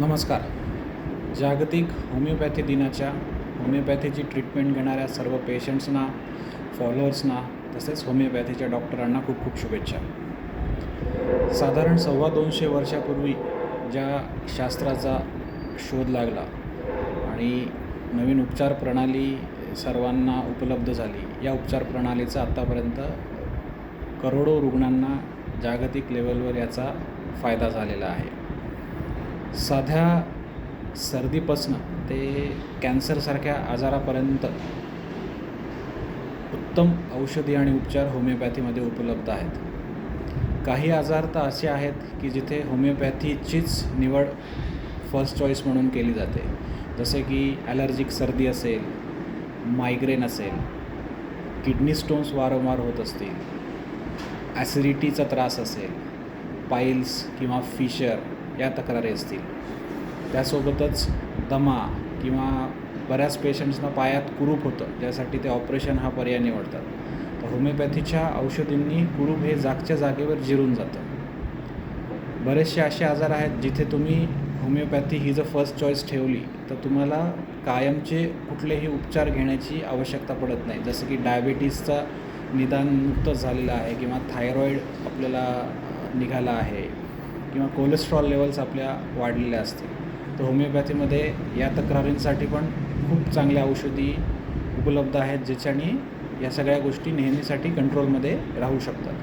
नमस्कार. जागतिक होमिओपॅथी दिनाच्या होमिओपॅथीची ट्रीटमेंट घेणाऱ्या सर्व पेशंट्सना फॉलोअर्सना तसेच होमिओपॅथीच्या डॉक्टरांना खूप खूप शुभेच्छा. साधारण सव्वा दोनशे वर्षापूर्वी ज्या शास्त्राचा शोध लागला आणि नवीन उपचार प्रणाली सर्वांना उपलब्ध झाली या उपचार प्रणालीचा आत्तापर्यंत करोडो रुग्णांना जागतिक लेवलवर याचा फायदा झालेला आहे. साध्या सर्दीपासनं ते कॅन्सरसारख्या आजारापर्यंत उत्तम औषधी आणि उपचार होमिओपॅथीमध्ये उपलब्ध आहेत. काही आजार तर असे आहेत की जिथे होमिओपॅथीचीच निवड फर्स्ट चॉईस म्हणून केली जाते. जसे की ॲलर्जिक सर्दी असेल मायग्रेन असेल किडनी स्टोन्स वारंवार होत असतील ॲसिडिटीचा त्रास असेल पाईल्स किंवा फिशर या तक्रारी असतील. त्यासोबतच दमा किंवा बऱ्याच पेशंट्सना पायात कुरूप होतं. ज्यासाठी ते ऑपरेशन हा पर्याय निवडतात. तर होमिओपॅथीच्या औषधींनी कुरूप हे जागच्या जागेवर जिरून जातं. बरेचसे असे आजार आहेत जिथे तुम्ही होमिओपॅथी ही जर फर्स्ट चॉईस ठेवली तर तुम्हाला कायमचे कुठलेही उपचार घेण्याची आवश्यकता पडत नाही. जसं की डायबिटीसचा निदान नुकतंच झालेलं आहे किंवा थायरॉईड आपल्याला निघाला आहे. किंवा कोलेस्ट्रॉल लेवल्स आपल्या वाढलेल्या असतील. तर होमिओपॅथीमध्ये या तक्रारींसाठी पण खूप चांगल्या औषधी उपलब्ध आहेत ज्याच्याने या सगळ्या गोष्टी नेहमीसाठी कंट्रोलमध्ये राहू शकतात.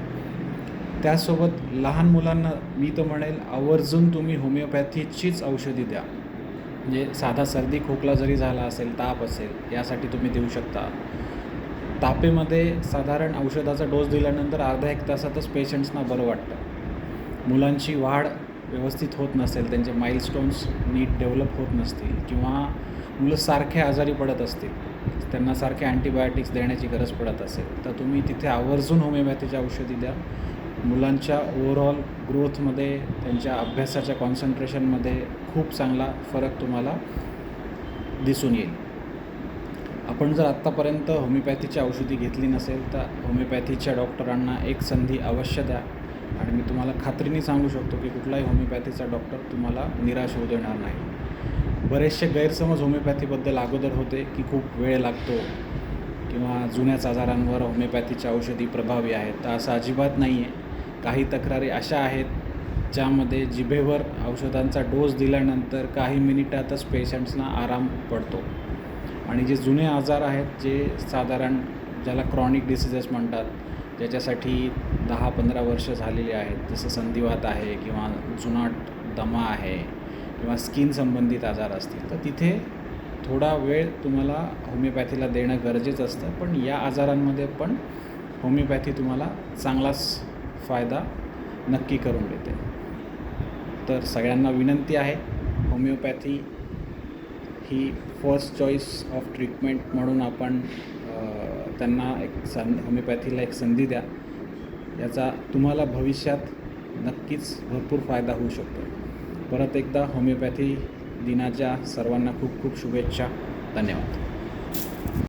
त्यासोबत लहान मुलांना मी तर म्हणेल आवर्जून तुम्ही होमिओपॅथीचीच औषधी द्या. म्हणजे साधा सर्दी खोकला जरी झाला असेल ताप असेल यासाठी तुम्ही देऊ शकता. तापेमध्ये साधारण औषधाचा डोस दिल्यानंतर अर्धा एक तासातच पेशंट्सना बरं वाटतं. मुलांची वाढ व्यवस्थित होत नसेल त्यांचे माइलस्टोन्स नीट डेव्हलप होत नसतील किंवा मुलं सारखे आजारी पडत असतील त्यांना सारखे अँटीबायोटिक्स देण्याची गरज पडत असेल तर तुम्ही तिथे आवर्जून होमिओपॅथीच्या औषधी द्या. मुलांच्या ओव्हरऑल ग्रोथमध्ये त्यांच्या अभ्यासाच्या कॉन्सन्ट्रेशनमध्ये खूप चांगला फरक तुम्हाला दिसून येईल. आपण जर आत्तापर्यंत होमिओपॅथीची औषधी घेतली नसेल तर होमिओपॅथीच्या डॉक्टरांना एक संधी अवश्य द्या. आणि मी तुम्हाला खात्रीने सांगू शकतो की कुठलाही होमिओपॅथीचा डॉक्टर तुम्हाला निराश होऊ देणार नाही. बरेचसे गैरसमज होमिओपॅथीबद्दल अगोदर होते की खूप वेळ लागतो किंवा जुन्याच आजारांवर होमिओपॅथीच्या औषधी प्रभावी आहेत. तर असं अजिबात नाही आहे काही तक्रारी अशा आहेत ज्यामध्ये जिभेवर औषधांचा डोस दिल्यानंतर काही मिनिटातच पेशंट्सना आराम पडतो. आणि जे जुने आजार आहेत जे साधारण ज्याला क्रॉनिक डिसिजेस म्हणतात ज्याच्यासाठी दहा पंधरा वर्ष झालेली आहेत. जसं संधिवात आहे किंवा जुनाट दमा आहे किंवा स्किन संबंधित आजार असतील तर तिथे थोडा वेळ तुम्हाला होमिओपॅथीला देणं गरजेचं असतं. पण या आजारांमध्ये पण होमिओपॅथी तुम्हाला चांगलाच फायदा नक्की करून देते. तर सगळ्यांना विनंती आहे होमिओपॅथी ही फर्स्ट चॉईस ऑफ ट्रीटमेंट म्हणून आपण त्यांना एक सं होमिओपॅथीला एक संधी द्या. याचा तुम्हाला भविष्यात नक्कीच भरपूर फायदा होऊ शकतो. परत एकदा होमिओपॅथी दिनाच्या सर्वांना खूप खूप शुभेच्छा. धन्यवाद.